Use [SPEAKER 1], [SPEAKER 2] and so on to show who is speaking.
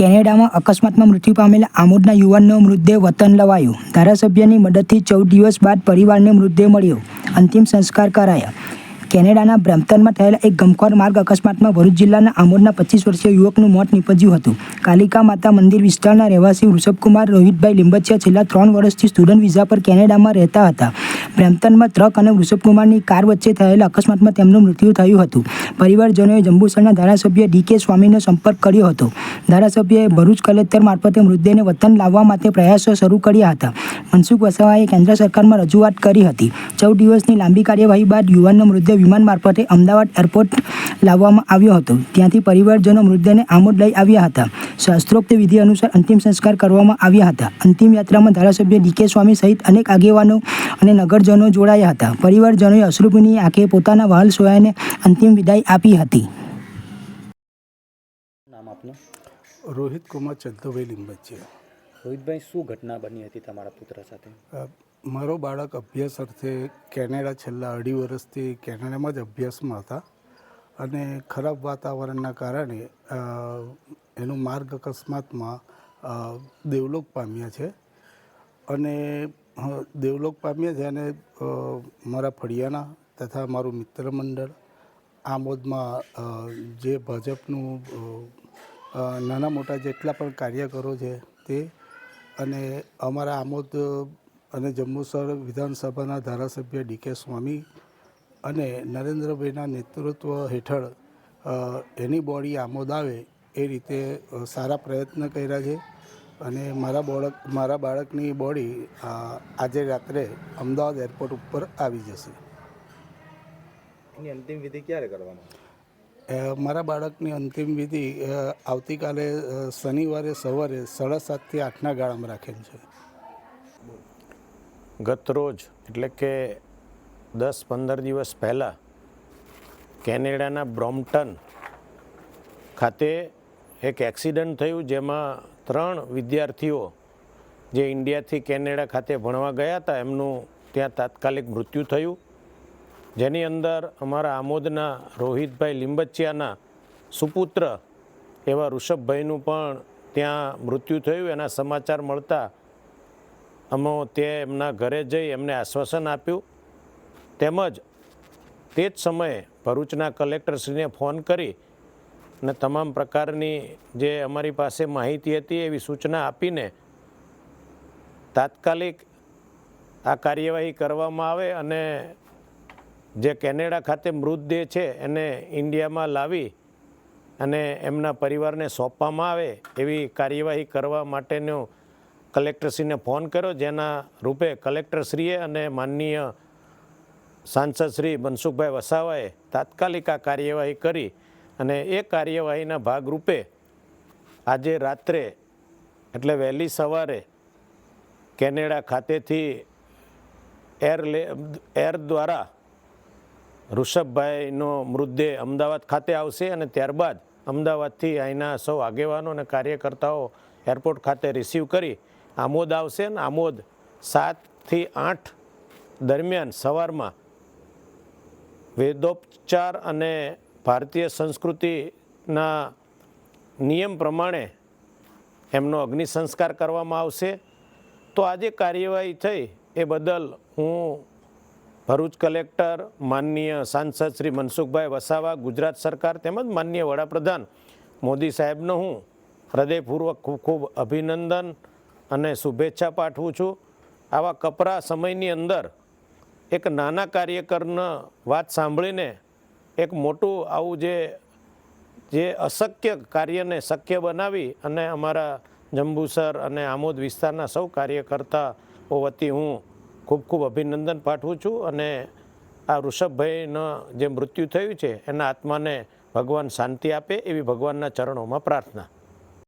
[SPEAKER 1] કેનેડામાં અકસ્માતમાં મૃત્યુ પામેલા આમોદના યુવાનનો મૃતદેહ વતન લવાયો. ધારાસભ્યની મદદથી ચૌદ દિવસ બાદ પરિવારને મૃતદેહ મળ્યો. અંતિમ સંસ્કાર કરાયા. કેનેડાના બ્રેમ્પટનમાં થયેલા એક ગમખોર માર્ગ અકસ્માતમાં ભરૂચ જિલ્લાના આમોદના પચીસ વર્ષીય યુવકનું મોત નીપજ્યું હતું. કાલિકા માતા મંદિર વિસ્તારના રહેવાસી વૃષભકુમાર રોહિતભાઈ લીંબચિયા છેલ્લા ત્રણ વર્ષથી સ્ટુડન્ટ વિઝા પર કેનેડામાં રહેતા હતા. બ્રેમ્પટનમાં ટ્રક અને વૃષભકુમારની કાર વચ્ચે થયેલા અકસ્માતમાં તેમનું મૃત્યુ થયું હતું. પરિવારજનોએ જંબુસરના ધારાસભ્ય ડીકે સ્વામીનો સંપર્ક કર્યો હતો. ધારાસભ્યએ ભરૂચ કલેક્ટર મારફતે મૃતદેહને વતન લાવવા માટે પ્રયાસો શરૂ કર્યા હતા. મનસુખ વસાવાએ કેન્દ્ર સરકારમાં રજૂઆત કરી હતી. ચૌદ દિવસની લાંબી કાર્યવાહી બાદ યુવાનનો મૃતદેહ વિમાન મારફતે અમદાવાદ એરપોર્ટ લાવવામાં આવ્યો હતો. ત્યાંથી પરિવારજનો મૃતદેહને આમોદ લઈ આવ્યા હતા. શાસ્ત્રોક્ત વિધિ અનુસાર અંતિમ સંસ્કાર કરવામાં આવ્યા હતા. અંતિમ યાત્રામાં ધારાસભ્ય ડીકે સ્વામી સહિત અનેક આગેવાનો અને નગરજનો જોડાયા હતા. પરિવારજનોએ અશ્રુભીની આંખે પોતાના વહાલ સોયાને અંતિમ વિદાય આપી હતી.
[SPEAKER 2] નામ આપનું?
[SPEAKER 3] રોહિત કુમાર ચંદુભાઈ લીંબચિયા.
[SPEAKER 2] રોહિતભાઈ શું ઘટના બની હતી તમારા પુત્ર સાથે?
[SPEAKER 3] મારો બાળક અભ્યાસ અર્થે કેનેડા છેલ્લા અઢી વર્ષથી કેનેડામાં જ અભ્યાસમાં હતા અને ખરાબ વાતાવરણના કારણે એનું માર્ગ અકસ્માતમાં દેવલોક પામ્યા છે. અને દેવલોક પામ્યા છે અને મારા ફળિયાના તથા મારું મિત્ર મંડળ આમોદમાં જે ભાજપનું નાના મોટા જેટલા પણ કાર્યકરો છે તે અને અમારા આમોદ અને જંબુસર વિધાનસભાના ધારાસભ્ય ડીકે સ્વામી અને નરેન્દ્રભાઈના નેતૃત્વ હેઠળ એની બોડી આમોદ આવે એ રીતે સારા પ્રયત્ન કર્યા છે. અને મારા બાળક મારા બાળકની બોડી આજે રાત્રે અમદાવાદ એરપોર્ટ ઉપર આવી જશે.
[SPEAKER 2] એની અંતિમ વિધિ ક્યારે
[SPEAKER 3] કરવાની? મારા બાળકની અંતિમ વિધિ આવતીકાલે શનિવારે સવારે સાડા સાતથી આઠના ગાળામાં રાખેલ છે.
[SPEAKER 4] ગત રોજ, એટલે કે દસ પંદર દિવસ પહેલાં, કેનેડાના બ્રોમ્પટન ખાતે એક એક્સિડન્ટ થયું જેમાં ત્રણ વિદ્યાર્થીઓ જે ઇન્ડિયાથી કેનેડા ખાતે ભણવા ગયા હતા, એમનું ત્યાં તાત્કાલિક મૃત્યુ થયું. જેની અંદર અમારા આમોદના રોહિતભાઈ લીંબચિયાના સુપુત્ર એવા ઋષભભાઈનું પણ ત્યાં મૃત્યુ થયું. એના સમાચાર મળતા અમે તે એમના ઘરે જઈ એમને આશ્વાસન આપ્યું. તેમજ તે જ સમયે ભરૂચના કલેક્ટરશ્રીને ફોન કરી અને તમામ પ્રકારની જે અમારી પાસે માહિતી હતી એવી સૂચના આપીને તાત્કાલિક આ કાર્યવાહી કરવામાં આવે અને જે કેનેડા ખાતે મૃતદેહ છે એને ઇન્ડિયામાં લાવી અને એમના પરિવારને સોંપવામાં આવે એવી કાર્યવાહી કરવા માટેનો કલેક્ટરશ્રીને ફોન કર્યો, જેના રૂપે કલેક્ટરશ્રીએ અને માનનીય સાંસદ શ્રી મનસુખભાઈ વસાવાએ તાત્કાલિક આ કાર્યવાહી કરી અને એ કાર્યવાહીના ભાગરૂપે આજે રાત્રે, એટલે વહેલી સવારે કેનેડા ખાતેથી એર લે, એર દ્વારા ઋષભભાઈનો મૃતદેહ અમદાવાદ ખાતે આવશે અને ત્યારબાદ અમદાવાદથી અહીંના સૌ આગેવાનો અને કાર્યકર્તાઓ એરપોર્ટ ખાતે રિસીવ કરી આમોદ આવશે ને આમોદ સાતથી આઠ દરમિયાન સવારમાં વેદોપચાર અને ભારતીય સંસ્કૃતિના નિયમ પ્રમાણે એમનો અગ્નિ સંસ્કાર કરવામાં આવશે. તો આજે કાર્યવાહી થઈ એ બદલ હું ભરૂચ કલેક્ટર, માનનીય સાંસદ શ્રી મનસુખભાઈ વસાવા, ગુજરાત સરકાર તેમજ માનનીય વડાપ્રધાન મોદી સાહેબનો હું હૃદયપૂર્વક ખૂબ ખૂબ અભિનંદન અને શુભેચ્છા પાઠવું છું. આવા કપરા સમયની અંદર એક નાના કાર્યકરના વાત સાંભળીને એક મોટું આવું જે જે અશક્ય કાર્યને શક્ય બનાવી અને અમારા જંબુસર અને આમોદ વિસ્તારના સૌ કાર્યકર્તાઓ વતી હું ખૂબ ખૂબ અભિનંદન પાઠવું છું અને આ ઋષભભાઈનું જે મૃત્યુ થયું છે, એના આત્માને ભગવાન શાંતિ આપે એવી ભગવાનના ચરણોમાં પ્રાર્થના.